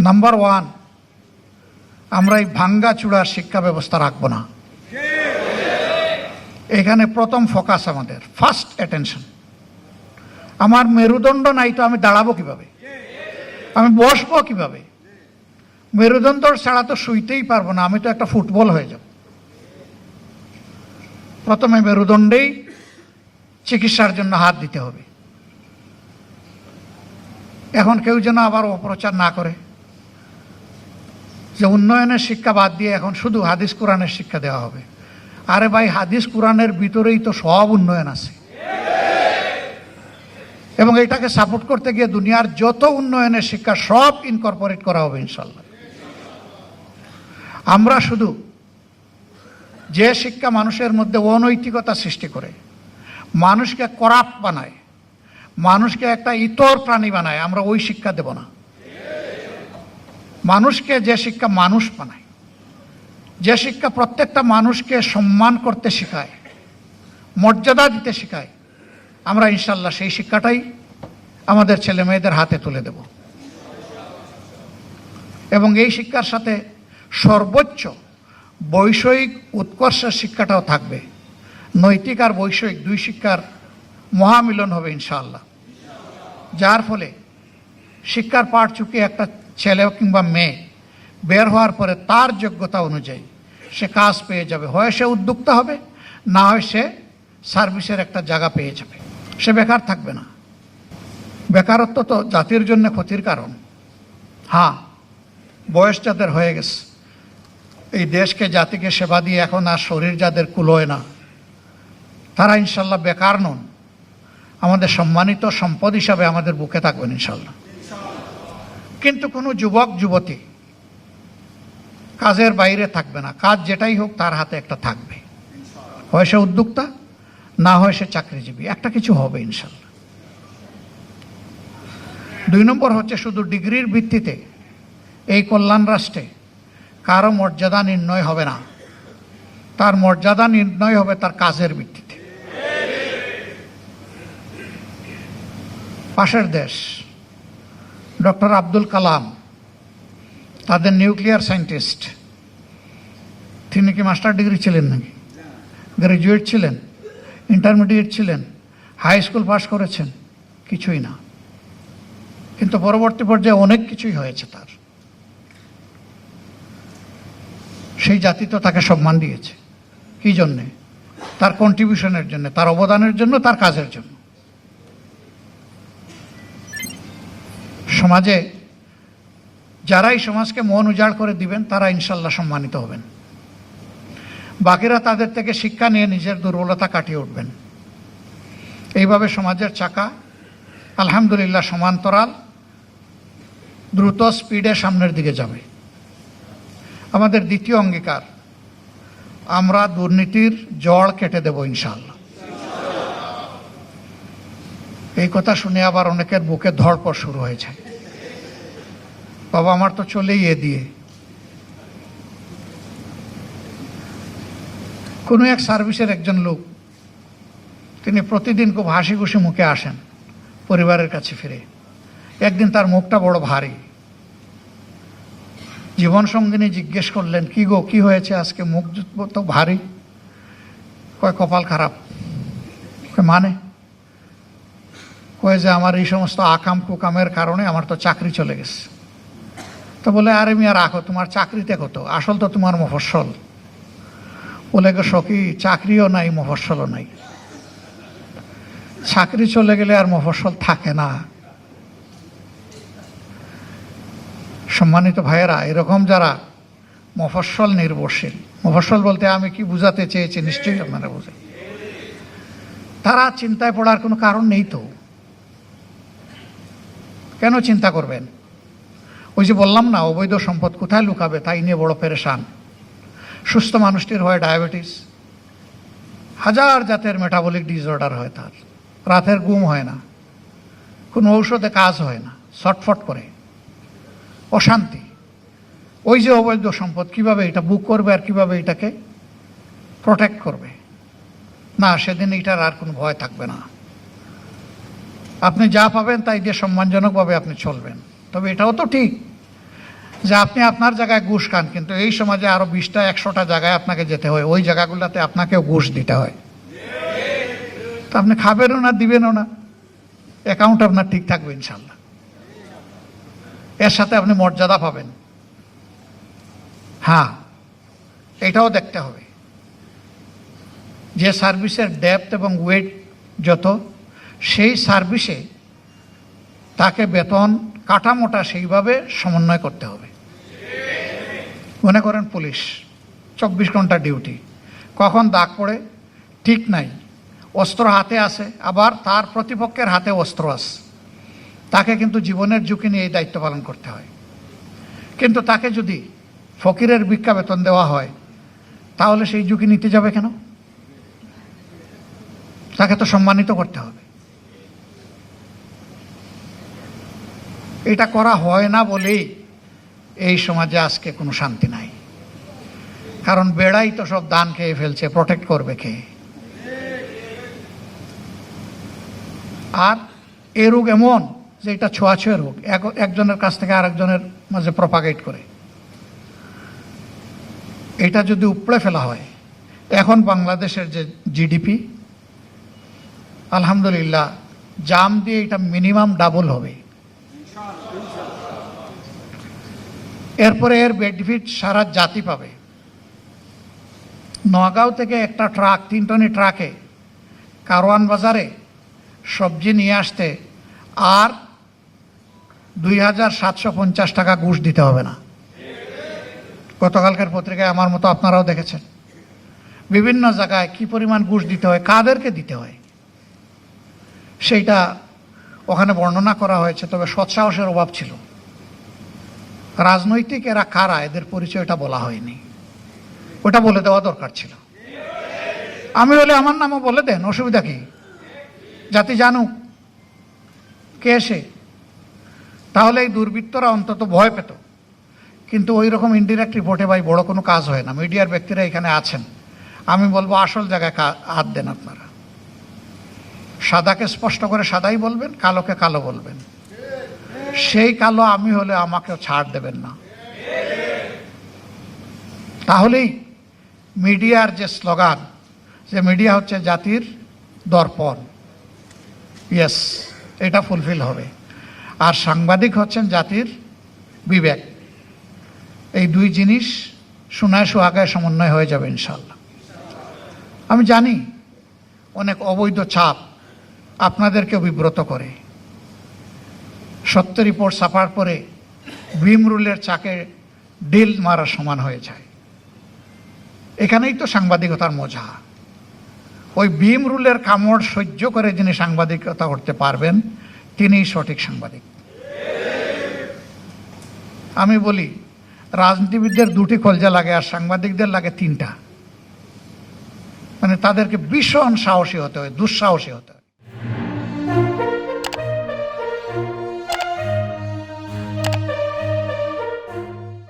Number one আমরা এই ভাঙ্গা চূড়ার শিক্ষা ব্যবস্থা রাখব না। এখানে প্রথম ফোকাস আমাদের ফার্স্ট অ্যাটেনশন আমার মেরুদণ্ড নাই তো আমি দাঁড়াবো কীভাবে? আমি বসবো কীভাবে? মেরুদণ্ড ছাড়া তো শুইতেই পারব না, আমি তো একটা ফুটবল হয়ে যাব। প্রথমে মেরুদণ্ডেই চিকিৎসার জন্য হাত দিতে হবে। এখন কেউ যেন আবার অপপ্রচার না করে। যে উন্নয়নের শিক্ষা বাদ দিয়ে এখন শুধু হাদিস কোরআনের শিক্ষা দেওয়া হবে। আরে ভাই, হাদিস কোরআনের ভিতরেই তো সব উন্নয়ন আছে। এবং এটাকে সাপোর্ট করতে গিয়ে দুনিয়ার যত উন্নয়নের শিক্ষা সব ইনকর্পোরেট করা হবে ইনশাল্লাহ আমরা শুধু যে শিক্ষা মানুষের মধ্যে অনৈতিকতা সৃষ্টি করে, মানুষকে করাপ বানায়, মানুষকে একটা ইতর প্রাণী বানায়, আমরা ওই শিক্ষা দেব না। মানুষকে যে শিক্ষা মানুষ বানায়, যে শিক্ষা প্রত্যেকটা মানুষকে সম্মান করতে শেখায়, মর্যাদা দিতে শেখায়, আমরা ইনশাল্লাহ সেই শিক্ষাটাই আমাদের ছেলে মেয়েদের হাতে তুলে দেব। এবং এই শিক্ষার সাথে সর্বোচ্চ বৈষয়িক উৎকর্ষের শিক্ষাটাও থাকবে। নৈতিক আর বৈষয়িক দুই শিক্ষার মহামিলন হবে ইনশাআল্লাহ। যার ফলে শিক্ষার পাঠ চুকে একটা ছেলে কিংবা মেয়ে বের হওয়ার পরে তার যোগ্যতা অনুযায়ী সে কাজ পেয়ে যাবে। হয় সে উদ্যোক্তা হবে, না হয় সে সার্ভিসের একটা জায়গা পেয়ে যাবে। সে বেকার থাকবে না। বেকারত্ব তো জাতির জন্য ক্ষতির কারণ। হ্যাঁ বয়স যাদের হয়ে গেছে, এই দেশকে, জাতিকে সেবা দিয়ে এখন আর শরীর যাদের কুলোয় না, তারা ইনশাল্লাহ বেকার নন। আমাদের সম্মানিত সম্পদ হিসাবে আমাদের বুকে থাকবেন ইনশাল্লাহ। কিন্তু কোনো যুবক, যুবতী কাজের বাইরে থাকবে না। কাজ যেটাই হোক, তার হাতে একটা থাকবে। হয় সে উদ্যোক্তা, না হয় সে চাকরিজীবী। একটা কিছু হবে ইনশাল্লাহ দুই নম্বর হচ্ছে শুধু ডিগ্রির ভিত্তিতে এই কল্যাণ রাষ্ট্রে কারও মর্যাদা নির্ণয় হবে না। তার মর্যাদা নির্ণয় হবে তার কাজের ভিত্তিতে। পাশের দেশ ডক্টর আব্দুল কালাম, তাদের নিউক্লিয়ার সায়েন্টিস্ট। তিনি কি মাস্টার ডিগ্রি ছিলেন নাকি? গ্রাজুয়েট ছিলেন, ইন্টারমিডিয়েট ছিলেন, হাই স্কুল পাস করেছেন, কিছুই না। কিন্তু পরবর্তী পর্যায়ে অনেক কিছুই হয়েছে তার। সেই জাতি তো তাকে সম্মান দিয়েছে। কি জন্যে? তার কন্ট্রিবিউশনের জন্য, তার অবদানের জন্য, তার কাজের জন্য। সমাজে যারাই সমাজকে মন উজাড় করে দিবেন, তারা ইনশাল্লাহ সম্মানিত হবেন। বাকিরা তাদের থেকে শিক্ষা নিয়ে নিজের দুর্বলতা কাটিয়ে উঠবেন। এইভাবে সমাজের চাকা আলহামদুলিল্লাহ সমান্তরাল, দ্রুত স্পিডে সামনের দিকে যাবে। আমাদের দ্বিতীয় অঙ্গীকার, আমরা দুর্নীতির জড় কেটে দেব ইনশাল্লাহ। এই কথা শুনে আবার অনেকের বুকে ধড়পড় শুরু হয়ে যায় বাবা আমার তো চলেই এ দিয়ে। কোনো এক সার্ভিসের একজন লোক, তিনি প্রতিদিন খুব হাসি খুশি মুখে আসেন পরিবারের কাছে ফিরে। একদিন তার মুখটা বড় ভারী। জীবন সঙ্গিনী জিজ্ঞেস করলেন, কি গো, কি হয়েছে আজকে? মুখ তো ভারী। কয়, কপাল খারাপ। মানে? কয়ে যে আমার এই সমস্ত আকাম কুকামের কারণে আমার তো চাকরি চলে গেছে। তো বলে, আরে মিয়া, রাখো, তোমার চাকরিতে কত? আসল তো তোমার মফস্বল। বলে, গো সখী, চাকরিও নাই, মফস্বলও নাই। চাকরি চলে গেলে আর মফস্বল থাকে না। সম্মানিত ভাইয়েরা, এরকম যারা মফস্বল নির্ভরশীল, মফস্বল বলতে আমি কি বুঝাতে চেয়েছি নিশ্চয়ই আপনারা বুঝে তারা চিন্তায় পড়ার কোনো কারণ নেই তো। কেন চিন্তা করবেন? ওই যে বললাম না, অবৈধ সম্পদ কোথায় লুকাবে? তাই নিয়ে বড় পেরেশান। সুস্থ মানুষটির হয় ডায়াবেটিস। হাজার জাতের মেটাবলিক ডিসঅর্ডার হয় তার। রাতের ঘুম হয় না। কোনো ঔষধে কাজ হয় না। ছটফট করে। অশান্তি। ওই যে অবৈধ সম্পদ, কীভাবে এটা বুক করবে আর কীভাবে এটাকে প্রোটেক্ট করবে? না, সেদিন এটার আর কোনো ভয় থাকবে না। আপনি যা পাবেন তাই দিয়ে সম্মানজনকভাবে আপনি চলবেন। তবে এটাও তো ঠিক। যে আপনি আপনার জায়গায় ঘুষ খান, কিন্তু এই সমাজে আরও বিশটা, একশোটা জায়গায় আপনাকে যেতে হয়। ওই জায়গাগুলোতে আপনাকেও ঘুষ দিতে হয়। তো আপনি খাবেনও না, দিবেনও না। অ্যাকাউন্ট আপনার ঠিক থাকবে ইনশাল্লাহ এর সাথে আপনি মর্যাদা পাবেন। হ্যাঁ এটাও দেখতে হবে। যে সার্ভিসের ডেপথ এবং ওয়েট যত, সেই সার্ভিসে তাকে বেতন কাটামোটা সেইভাবে সমন্বয় করতে হবে। মনে করেন পুলিশ, চব্বিশ ঘণ্টা ডিউটি। কখন দাগ পড়ে? ঠিক নাই। অস্ত্র হাতে আছে, আবার তার প্রতিপক্ষের হাতে অস্ত্র আছে। তাকে কিন্তু জীবনের ঝুঁকি নিয়ে এই দায়িত্ব পালন করতে হয়। কিন্তু তাকে যদি ফকিরের ভিক্ষা বেতন দেওয়া হয়, তাহলে সেই ঝুঁকি নিতে যাবে কেন? তাকে তো সম্মানিত করতে হবে। এটা করা হয় না বলেই এই সমাজে আজকে কোনো শান্তি নাই। কারণ বেড়াই তো সব দান খেয়ে ফেলছে প্রোটেক্ট করবে খেয়ে আর এ রোগ এমন যে এটা ছোঁয়াছুঁয়ে রোগ। এক- একজনের কাছ থেকে আরেকজনের মাঝে প্রপাগেট করে। এটা যদি উপড়ে ফেলা হয়, এখন বাংলাদেশের যে জিডিপি আলহামদুলিল্লাহ, জাম দিয়ে এটা মিনিমাম ডাবল হবে। এরপরে এর বেনিফিট সারা জাতি পাবে। নগাঁও থেকে একটা ট্রাক তিন টনি ট্রাকে কারওয়ান বাজারে সবজি নিয়ে আসতে আর দুই হাজার সাতশো পঞ্চাশ টাকা ঘুষ দিতে হবে না। গতকালকার পত্রিকায় আমার মতো আপনারাও দেখেছেন। বিভিন্ন জায়গায় কি পরিমাণ ঘুষ দিতে হয়, কাদেরকে দিতে হয়, সেইটা ওখানে বর্ণনা করা হয়েছে, তবে সৎসাহসের অভাব ছিল। রাজনৈতিক এরা কারা? এদের পরিচয়টা বলা হয়নি। ওটা বলে দেওয়া দরকার ছিল। আমি হলে আমার নামও বলে দেন, অসুবিধা কি? জাতি জানুক। কে এসে তাহলে এই দুর্বৃত্তরা অন্তত ভয় পেত। কিন্তু ওই রকম ইনডিরেক্ট রিপোর্টে ভাই বড় কোনো কাজ হয় না। মিডিয়ার ব্যক্তিরা এখানে আছেন। আমি বলব আসল জায়গায় হাত দেন আপনারা। সাদাকে স্পষ্ট করে সাদাই বলবেন, কালোকে কালো বলবেন। সেই কালো আমি হলে আমাকেও ছাড় দেবেন না। তাহলেই মিডিয়ার যে স্লোগান, যে মিডিয়া হচ্ছে জাতির দর্পণ। ইয়েস এটা ফুলফিল হবে। আর সাংবাদিক হচ্ছেন জাতির বিবেক। এই দুই জিনিস সোনায় সোহাগায় সমন্বয় হয়ে যাবে ইনশাল্লাহ আমি জানি অনেক অবৈধ চাপ আপনাদেরকে বিব্রত করে। সত্য রিপোর্ট ছাপার পরে ভীম রুলের চাকে ডিল মারা সমান হয়ে যায়। এখানেই তো সাংবাদিকতার মজা। ওই ভীম রুলের কামড় সহ্য করে যিনি সাংবাদিকতা করতে পারবেন, তিনিই সঠিক সাংবাদিক। আমি বলি, রাজনীতিবিদদের দুটি কলজা লাগে আর সাংবাদিকদের লাগে তিনটা। মানে তাদেরকে ভীষণ সাহসী হতে হয়, দুঃসাহসী হতে হয়।